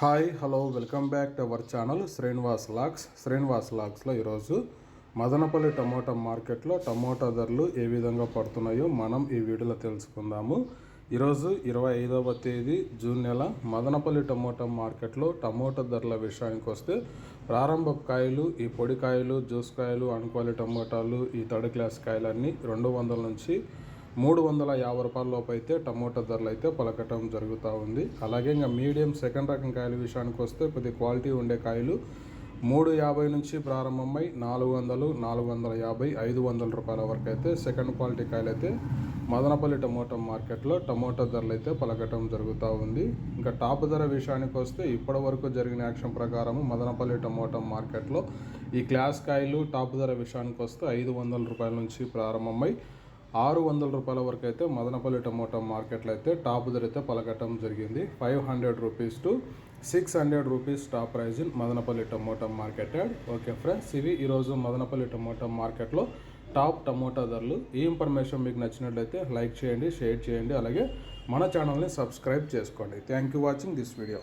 Hi hello welcome back to our channel Srinivas lakhs Srinivas లాక్స్లో ఈరోజు Madanapalle tomato మార్కెట్లో టమోటా ధరలు ఏ విధంగా పడుతున్నాయో మనం ఈ వీడియోలో తెలుసుకుందాము. ఈరోజు ఇరవై ఐదవ తేదీ జూన్ నెల మదనపల్లి టమోటా మార్కెట్లో టమోటా ధరల విషయానికి వస్తే ప్రారంభ కాయలు ఈ పొడి కాయలు జ్యూస్ కాయలు అనుకోవాలి టమోటాలు ఈ థర్డ్ క్లాస్ కాయలన్నీ రెండు వందల నుంచి మూడు వందల యాభై రూపాయల లోపు అయితే టమోటా ధరలు అయితే పలకటం జరుగుతూ ఉంది. అలాగే ఇంకా మీడియం సెకండ్ రకం కాయల విషయానికి వస్తే కొద్ది క్వాలిటీ ఉండే కాయలు మూడు యాభై నుంచి ప్రారంభమై నాలుగు వందలు నాలుగు వందల యాభై ఐదు వందల రూపాయల వరకు అయితే సెకండ్ క్వాలిటీ కాయలు అయితే మదనపల్లి టమోటా మార్కెట్లో టమోటా ధరలు అయితే పలకటం జరుగుతూ ఉంది. ఇంకా టాప్ ధర విషయానికి వస్తే ఇప్పటి వరకు జరిగిన యాక్షన్ ప్రకారం మదనపల్లి టమోటా మార్కెట్లో ఈ క్లాస్ కాయలు టాప్ ధర విషయానికి వస్తే ఐదు వందల రూపాయల నుంచి ప్రారంభమై ఆరు వందల రూపాయల వరకు అయితే మదనపల్లి టమోటా మార్కెట్లో అయితే టాప్ ధర అయితే పలకటం జరిగింది. Five hundred rupees to six hundred rupees top price in Madanapalle tomato market okay friends ఇవి ఈరోజు మదనపల్లి టమోటా మార్కెట్లో టాప్ టమోటా ధరలు. ఈ ఇన్ఫర్మేషన్ మీకు నచ్చినట్లయితే లైక్ చేయండి షేర్ చేయండి అలాగే మన ఛానల్ని సబ్స్క్రైబ్ చేసుకోండి. Thank you watching this video.